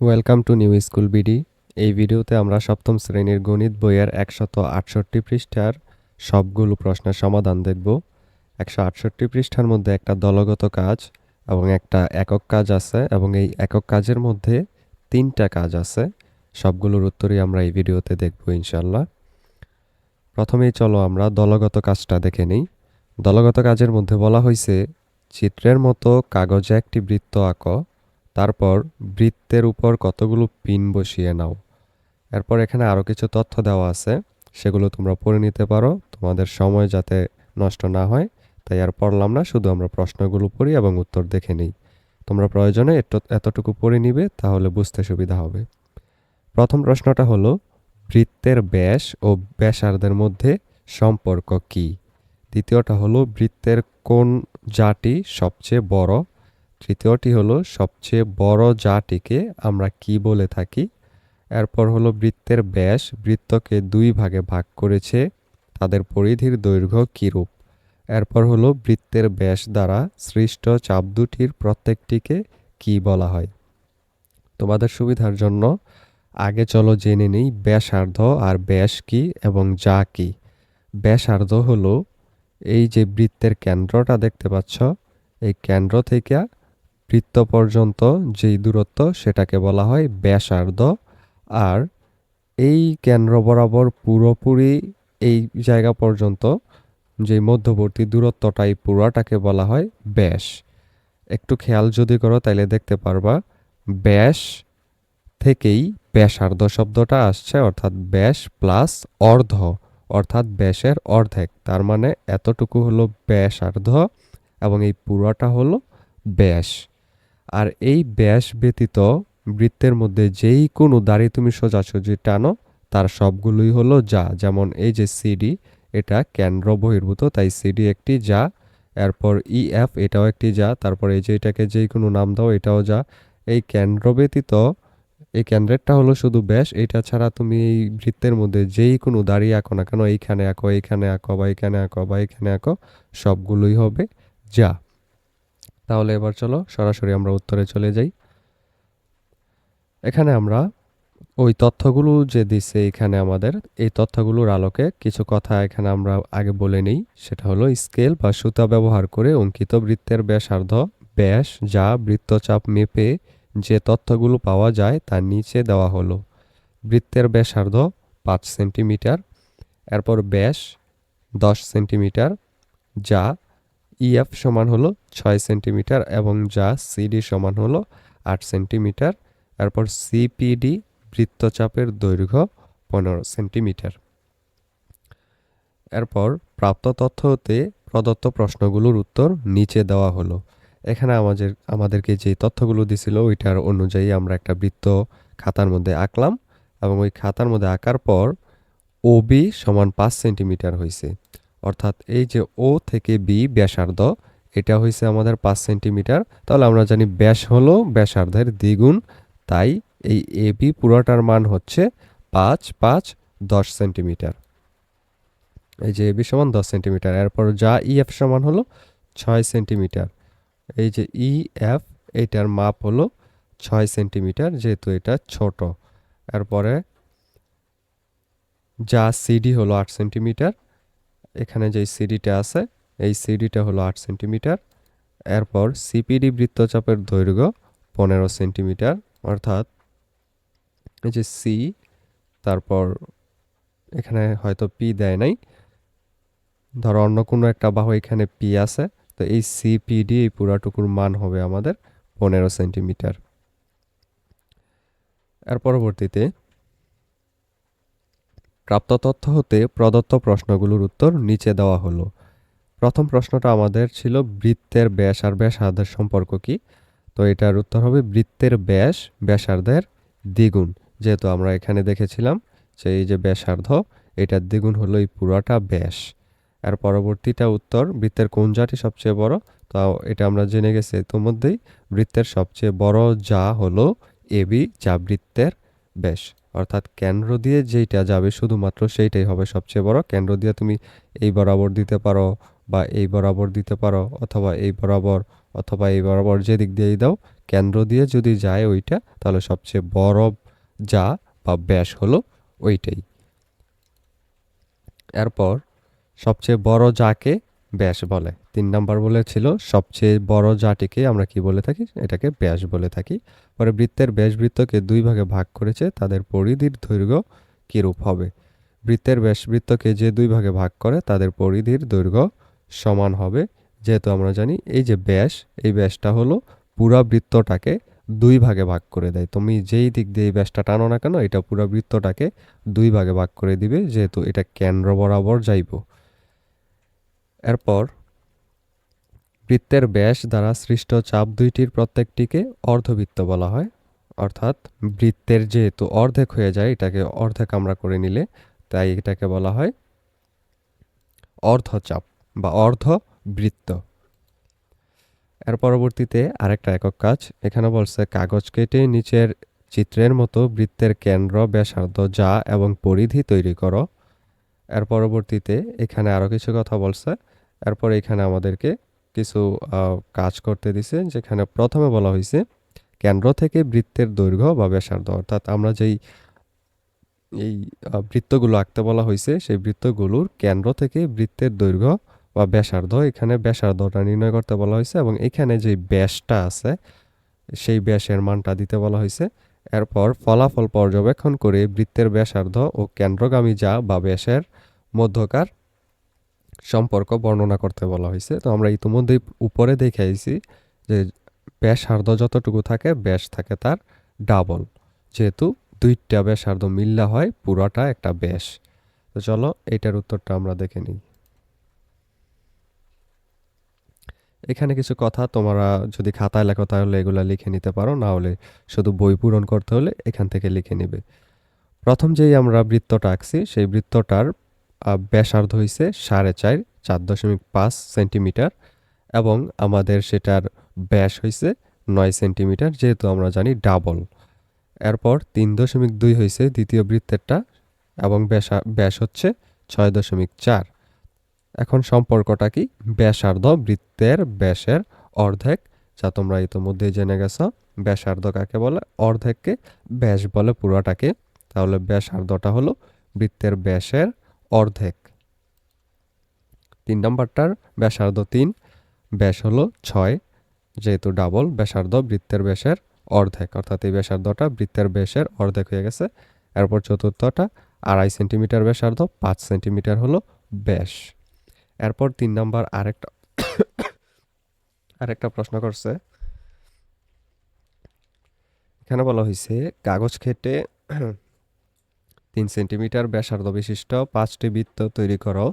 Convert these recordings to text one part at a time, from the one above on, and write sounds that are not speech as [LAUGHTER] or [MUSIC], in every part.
Welcome to new school BD এই ভিডিওতে আমরা সপ্তম শ্রেণির গণিত বইয়ের একশত আটষট্টি পৃষ্ঠার সবগুলো প্রশ্নের সমাধান দেখব। একশো আটষট্টি পৃষ্ঠার মধ্যে একটা দলগত কাজ এবং একটা একক কাজ আছে এবং এই একক কাজের মধ্যে তিনটা কাজ আছে। সবগুলোর উত্তরই আমরা এই ভিডিওতে দেখব ইনশাল্লাহ প্রথমেই চলো আমরা দলগত কাজটা দেখে নিই। দলগত কাজের মধ্যে বলা হয়েছে চিত্রের মতো কাগজে একটি বৃত্ত আঁকো। তারপর বৃত্তের উপর কতগুলো পিন বসিয়ে নাও। এরপর এখানে আরও কিছু তথ্য দেওয়া আছে, সেগুলো তোমরা পড়ে নিতে পারো। তোমাদের সময় যাতে নষ্ট না হয়, তাই আর পড়লাম না, শুধু আমরা প্রশ্নগুলো পড়ি এবং উত্তর দেখে নিই। তোমরা প্রয়োজনে এত- এতটুকু পড়ে নিবে, তাহলে বুঝতে সুবিধা হবে। প্রথম প্রশ্নটা হলো, বৃত্তের ব্যাস ও ব্যাসার্ধের মধ্যে সম্পর্ক কি? দ্বিতীয়টা হলো, বৃত্তের কোন জাটি সবচেয়ে বড়? তৃতীয়টি হলো, সবচেয়ে বড় জাটিকে আমরা কি বলে থাকি? এরপর হলো বৃত্তের ব্যাস, বৃত্তকে দুই ভাগে ভাগ করেছে, তাদের পরিধির দৈর্ঘ্য কীরূপ? এরপর হলো বৃত্তের ব্যাস দ্বারা সৃষ্ট চাপ দুটির প্রত্যেকটিকে কি বলা হয়? তোমাদের সুবিধার জন্য আগে চলো জেনে নেই ব্যাসার্ধ আর ব্যাস কি এবং যা কি। ব্যাসার্ধ হলো এই যে বৃত্তের কেন্দ্রটা দেখতে পাচ্ছ, এই কেন্দ্র থেকে বৃত্ত পর্যন্ত যেই দূরত্ব সেটাকে বলা হয় ব্যাসার্ধ। আর এই কেন্দ্র বরাবর পুরোপুরি এই জায়গা পর্যন্ত যে মধ্যবর্তী দূরত্বটা এই পুরাটাকে বলা হয় ব্যাস। একটু খেয়াল যদি করো তাইলে দেখতে পারবা, ব্যাস থেকেই ব্যাসার্ধ শব্দটা আসছে, অর্থাৎ ব্যাস প্লাস অর্ধ, অর্থাৎ ব্যাসের অর্ধেক। তার মানে এতটুকু হলো ব্যাসার্ধ এবং এই পুরাটা হলো ব্যাস। আর এই ব্যাস ব্যতীত বৃত্তের মধ্যে যেই কোনো দাড়ি তুমি সোজাসুজি টানো, তার সবগুলোই হলো যা। যেমন এই যে সিডি এটা কেন্দ্র বহির্ভূত, তাই সিডি একটি যা, এরপর ইএফ এটাও একটি যা, তারপর এই যে এটাকে যেই কোনো নাম দাও, এটাও যা। এই কেন্দ্র ব্যতীত, এই কেন্দ্রেরটা হলো শুধু ব্যাস এটা ছাড়া তুমি এই বৃত্তের মধ্যে যেই কোনো দাঁড়িয়ে আঁকো না কেন, এইখানে আঁকো এইখানে আঁকো, বা এইখানে আঁকো, বা এইখানে আঁকো, সবগুলোই হবে যা। তাহলে এবার চলো সরাসরি আমরা উত্তরে চলে যাই। এখানে আমরা ওই তথ্যগুলো যে দিছে এখানে আমাদের, এই তথ্যগুলোর আলোকে কিছু কথা এখানে আমরা আগে বলে নেই। সেটা হলো স্কেল বা সুতা ব্যবহার করে অঙ্কিত বৃত্তের ব্যাসার্ধ, ব্যাস যা বৃত্তচাপ মেপে যে তথ্যগুলো পাওয়া যায় তার নিচে দেওয়া হলো। বৃত্তের ব্যাসার্ধ পাঁচ সেন্টিমিটার, এরপর ব্যাস দশ সেন্টিমিটার, যা ইএফ সমান হলো ছয় সেন্টিমিটার এবং যা সিডি সমান হলো আট সেন্টিমিটার। এরপর সিপিডি বৃত্তচাপের দৈর্ঘ্য পনেরো সেন্টিমিটার। এরপর প্রাপ্ত তথ্য হতে প্রদত্ত প্রশ্নগুলোর উত্তর নিচে দেওয়া হলো। এখানে আমাদের, আমাদেরকে যে তথ্যগুলো দিছিল ওইটার অনুযায়ী আমরা একটা বৃত্ত খাতার মধ্যে আঁকলাম এবং ওই খাতার মধ্যে আঁকার পর ওবি সমান পাঁচ সেন্টিমিটার হয়েছে অর্থাৎ এই যে ও থেকে বি ব্যাসার্ধ, এটা হয়েছে আমাদের পাঁচ সেন্টিমিটার। তাহলে আমরা জানি ব্যাস হলো ব্যাসার্ধের দ্বিগুণ, তাই এই এ বি পুরোটার মান হচ্ছে পাঁচ পাঁচ, দশ সেন্টিমিটার। এই যে এ বি সমান দশ সেন্টিমিটার, এরপর যা ই এফ সমান হলো ছয় সেন্টিমিটার। এই যে ই এফ এটার মাপ হলো ছয় সেন্টিমিটার, যেহেতু এটা ছোট। এরপরে যা সিডি হলো আট সেন্টিমিটার এখানে যে সিডিটা আছে, এই সিডিটা হলো আট সেন্টিমিটার। এরপর সিপিডি বৃত্তচাপের দৈর্ঘ্য পনেরো সেন্টিমিটার, অর্থাৎ এই যে সি তারপর এখানে হয়তো পি দেয় নাই। ধরো অন্য কোনো একটা বাহু এখানে পি আছে, তো এই সিপিডি এই পুরাটুকুর মান হবে আমাদের পনেরো সেন্টিমিটার। এর পরবর্তীতে প্রাপ্ত তথ্য হতে প্রদত্ত প্রশ্নগুলোর উত্তর নিচে দেওয়া হলো। প্রথম প্রশ্নটা আমাদের ছিল, বৃত্তের ব্যাস আর ব্যাসার্ধের সম্পর্ক কি? তো এটার উত্তর হবে, বৃত্তের ব্যাস, ব্যাসার্ধের দ্বিগুণ। যেহেতু আমরা এখানে দেখেছিলাম যে এই যে ব্যাসার্ধ, এটার দ্বিগুণ হলো এই পুরাটা ব্যাস। আর পরবর্তীটা উত্তর, বৃত্তের কোন জাটি সবচেয়ে বড়? তো এটা আমরা জেনে গেছি ইতোমধ্যেই, বৃত্তের সবচেয়ে বড় যা হলো এবি যা বৃত্তের ব্যাস। অর্থাৎ কেন্দ্র দিয়ে যেইটা যাবে শুধুমাত্র সেইটাই হবে সবচেয়ে বড়। কেন্দ্র দিয়ে তুমি এই বরাবর দিতে পারো বা এই বরাবর দিতে পারো অথবা এই বরাবর অথবা এই বরাবর যে দিক দিয়েই দাও। কেন্দ্র দিয়ে যদি যায় ওইটা, তাহলে সবচেয়ে বড় যা বা ব্যাস হলো ওইটাই। এরপর সবচেয়ে বড় যাকে ব্যাস বলে। তিন নাম্বার বলেছিল সবচেয়ে বড় জাটিকে আমরা কি বলে থাকি? এটাকে ব্যাস বলে থাকি। পরে বৃত্তের ব্যাস বৃত্তকে দুই ভাগে ভাগ করেছে, তাদের পরিধির দৈর্ঘ্য কীরূপ হবে? বৃত্তের ব্যাস বৃত্তকে যে দুই ভাগে ভাগ করে, তাদের পরিধির দৈর্ঘ্য সমান হবে। যেহেতু আমরা জানি, এই যে ব্যাস, এই ব্যাসটা হলো পুরা বৃত্তটাকে দুই ভাগে ভাগ করে দেয়। তুমি যেই দিক দিয়ে এই ব্যাসটা টানো না কেন, এটা পুরো বৃত্তটাকে দুই ভাগে ভাগ করে দিবে, যেহেতু এটা কেন্দ্র বরাবর যাইব। এরপর বৃত্তের ব্যাস দ্বারা সৃষ্ট চাপ দুইটির প্রত্যেকটিকে অর্ধবৃত্ত বলা হয়। অর্থাৎ বৃত্তের যেহেতু অর্ধেক হয়ে যায়, এটাকে অর্ধেক আমরা করে নিলে তাই এটাকে বলা হয় অর্ধচাপ বা অর্ধ বৃত্ত এর পরবর্তীতে আরেকটা একক কাজ, এখানে বলছে কাগজ কেটে নিচের চিত্রের মতো বৃত্তের কেন্দ্র, ব্যাসার্ধ, যা এবং পরিধি তৈরি করো। এর পরবর্তীতে এখানে আরও কিছু কথা বলছে। এরপর এখানে আমাদেরকে কিছু কাজ করতে দিছে, যেখানে প্রথমে বলা হয়েছে কেন্দ্র থেকে বৃত্তের দৈর্ঘ্য বা ব্যাসার্ধ। অর্থাৎ আমরা যেই, এই বৃত্তগুলো আঁকতে বলা হয়েছে সেই বৃত্তগুলোর কেন্দ্র থেকে বৃত্তের দৈর্ঘ্য বা ব্যাসার্ধ, এখানে ব্যাসার্ধটা নির্ণয় করতে বলা হয়েছে এবং এখানে যে ব্যাসটা আছে, সেই ব্যাসের মানটা দিতে বলা হয়েছে এরপর ফলাফল পর্যবেক্ষণ করে বৃত্তের ব্যাসার্ধ ও কেন্দ্রগামী যা বা ব্যাসের মধ্যকার সম্পর্ক বর্ণনা করতে বলা হয়েছে। তো আমরা ইতিমধ্যেই উপরে দেখে আইছি যে ব্যাসার্ধ যতটুকু থাকে, ব্যাস থাকে তার ডাবল যেহেতু দুইটা ব্যাসার্ধ মিল্লা হয়, পুরাটা একটা ব্যাস। তো চলো এটার উত্তরটা আমরা দেখে নিই। এখানে কিছু কথা তোমরা যদি খাতায় লেখো তাহলে এগুলো লিখে নিতে পারো, না হলে শুধু বই পূরণ করতে হলে এখান থেকে লিখে নেবে। প্রথম যেই আমরা বৃত্তটা আঁকছি, সেই বৃত্তটার ব্যাসার্ধ হইছে সাড়ে চার চার দশমিক পাঁচ সেন্টিমিটার এবং আমাদের সেটার ব্যাস হইছে নয় সেন্টিমিটার, যেহেতু আমরা জানি ডাবল। এরপর তিন দশমিক দুই হয়েছে দ্বিতীয় বৃত্তেরটা এবং ব্যাসা, ব্যাস হচ্ছে ছয় দশমিক চার। এখন সম্পর্কটা কি? ব্যাসার্ধ বৃত্তের ব্যাসের অর্ধেক, যা তোমরা ইতোমধ্যেই জেনে গেছ। ব্যাসার্ধ কাকে বলে? অর্ধেককে ব্যাস বলে পুরোটাকে। তাহলে ব্যাসার্ধটা হলো বৃত্তের ব্যাসের অর্ধেক। তিন নম্বরটার ব্যাসার্ধ তিন, ব্যাস হলো ছয়, যেহেতু ডাবল ব্যাসার্ধ বৃত্তের ব্যাসের অর্ধেক, অর্থাৎ এই ব্যাসার্ধটা বৃত্তের ব্যাসের অর্ধেক হয়ে গেছে। এরপর চতুর্থটা আড়াই সেন্টিমিটার ব্যাসার্ধ, পাঁচ সেন্টিমিটার হলো ব্যাস। এরপর তিন নাম্বার আরেকটা [COUGHS] আরেকটা প্রশ্ন করছে। এখানে বলা হয়েছে কাগজ খেটে তিন সেন্টিমিটার ব্যাসার্ধ বিশিষ্ট পাঁচটি বৃত্ত তৈরি করো।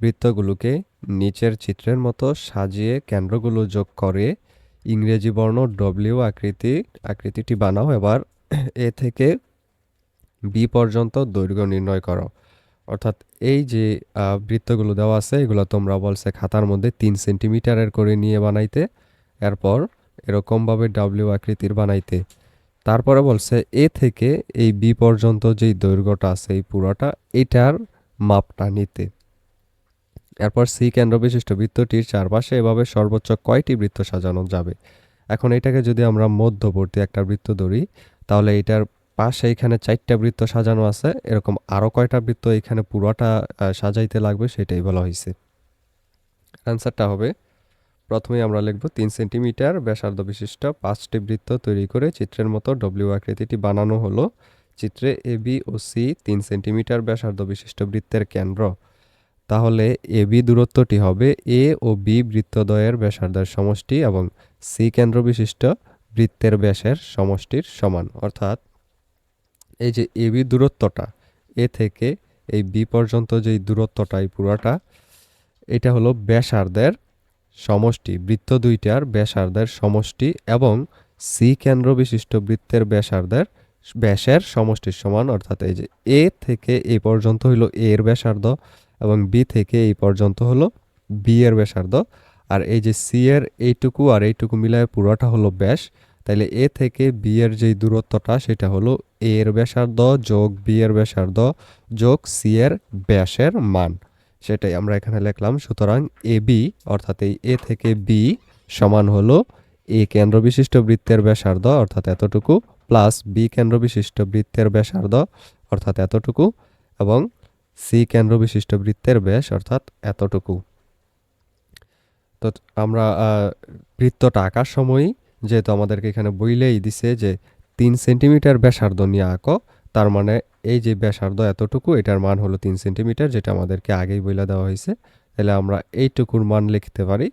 বৃত্তগুলোকে নিচের চিত্রের মতো সাজিয়ে কেন্দ্রগুলো যোগ করে ইংরেজি বর্ণ ডব্লিউ আকৃতি, আকৃতিটি বানাও। এবার এ থেকে বি পর্যন্ত দৈর্ঘ্য নির্ণয় করো। অর্থাৎ এই যে বৃত্তগুলো দেওয়া আছে, এগুলো তোমরা বলছে খাতার মধ্যে তিন সেন্টিমিটারের করে নিয়ে বানাইতে। এরপর এরকমভাবে ডাব্লিউ আকৃতির বানাইতে। তারপরে বলছে, এ থেকে এই বি পর্যন্ত যেই দৈর্ঘ্যটা আছে, এই পুরোটা, এটার মাপটা নিতে। এরপর সি কেন্দ্র বিশিষ্ট বৃত্তটির চারপাশে এভাবে সর্বোচ্চ কয়টি বৃত্ত সাজানো যাবে? এখন এটাকে যদি আমরা মধ্যবর্তী একটা বৃত্ত ধরি, তাহলে এটার পাশে এখানে চারটা বৃত্ত সাজানো আছে, এরকম আরও কয়টা বৃত্ত এখানে পুরোটা সাজাইতে লাগবে সেটাই বলা হয়েছে অ্যান্সারটা হবে প্রথমেই আমরা লিখব তিন সেন্টিমিটার ব্যাসার্ধ বিশিষ্ট পাঁচটি বৃত্ত তৈরি করে চিত্রের মতো ডব্লিউ আকৃতিটি বানানো হলো। চিত্রে এ বি ও সি তিন সেন্টিমিটার ব্যাসার্ধ বিশিষ্ট বৃত্তের কেন্দ্র। তাহলে এ বি দূরত্বটি হবে এ ও বি বৃত্তদ্বয়ের ব্যাসার্ধের সমষ্টি এবং সি কেন্দ্র বিশিষ্ট বৃত্তের ব্যাসের সমষ্টির সমান। অর্থাৎ এই যে এ বি দূরত্বটা এ থেকে এই বি পর্যন্ত যেই দূরত্বটা, এই পুরাটা, এটা হলো ব্যাসার্ধের সমষ্টি বৃত্ত দুইটার ব্যাসার্ধের সমষ্টি এবং সি কেন্দ্র বিশিষ্ট বৃত্তের ব্যাসার্ধের ব্যাসের সমষ্টির সমান, অর্থাৎ এই যে এ থেকে এই পর্যন্ত হলো এ এর ব্যাসার্ধ এবং বি থেকে এই পর্যন্ত হলো বি এর ব্যাসার্ধ। আর এই যে সি এর এইটুকু আর এইটুকু মিলায় পুরোটা হলো ব্যাস, তাইলে এ থেকে বি এর যেই দূরত্বটা সেটা হলো এ এর ব্যাসার্ধ যোগ বি এর ব্যাসার্ধ যোগ সি এর ব্যাসের মান। সেটাই আমরা এখানে লিখলাম। সুতরাং এ বি, অর্থাৎ এই এ থেকে বি সমান হলো এ কেন্দ্র বিশিষ্ট বৃত্তের ব্যাসার্ধ, অর্থাৎ এতটুকু, প্লাস বি কেন্দ্র বিশিষ্ট বৃত্তের ব্যাসার্ধ, অর্থাৎ এতটুকু, এবং সি কেন্দ্র বিশিষ্ট বৃত্তের ব্যাস, অর্থাৎ এতটুকু। তো আমরা বৃত্তটা আঁকার সময়ই যেহেতু আমাদেরকে এখানে বইলেই দিছে যে তিন সেন্টিমিটার ব্যাসার্ধ নিয়ে আঁকো তার মানে এই যে ব্যাসার্ধ এতটুকু, এটার মান হলো তিন সেন্টিমিটার, যেটা আমাদেরকে আগেই বইলে দেওয়া হয়েছে। তাহলে আমরা এইটুকুর মান লিখতে পারি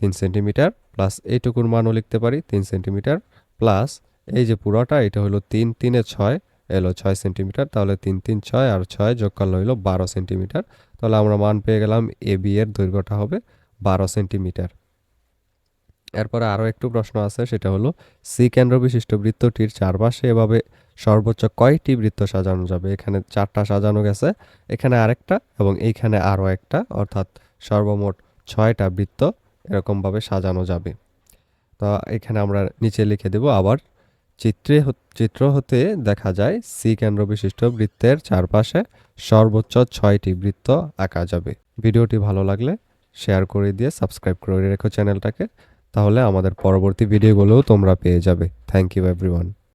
তিন সেন্টিমিটার প্লাস এইটুকুর মানও লিখতে পারি তিন সেন্টিমিটার প্লাস এই যে পুরোটা, এটা হলো তিন, তিনে ছয়, এলো ছয় সেন্টিমিটার। তাহলে তিন তিন, ছয় আর ছয় যোগ করলে হইল বারো সেন্টিমিটার। তাহলে আমরা মান পেয়ে গেলাম এ বি এর দৈর্ঘ্যটা হবে বারো সেন্টিমিটার। এরপরে আরও একটু প্রশ্ন আছে, সেটা হলো সি কেন্দ্র বিশিষ্ট বৃত্তটির চারপাশে এভাবে সর্বোচ্চ কয়টি বৃত্ত সাজানো যাবে? এখানে চারটা সাজানো গেছে, এখানে আরেকটা এবং এইখানে আরও একটা, অর্থাৎ সর্বমোট ছয়টা বৃত্ত এরকমভাবে সাজানো যাবে। তো এখানে আমরা নিচে লিখে দেব আবার, চিত্রে চিত্র হতে দেখা যায় সি কেন্দ্র বিশিষ্ট বৃত্তের চারপাশে সর্বোচ্চ ছয়টি বৃত্ত আঁকা যাবে। ভিডিওটি ভালো লাগলে শেয়ার করে দিয়ে সাবস্ক্রাইব করে রেখো চ্যানেলটাকে, তাহলে আমাদের পরবর্তী ভিডিওগুলোও তোমরা পেয়ে যাবে। Thank you, everyone.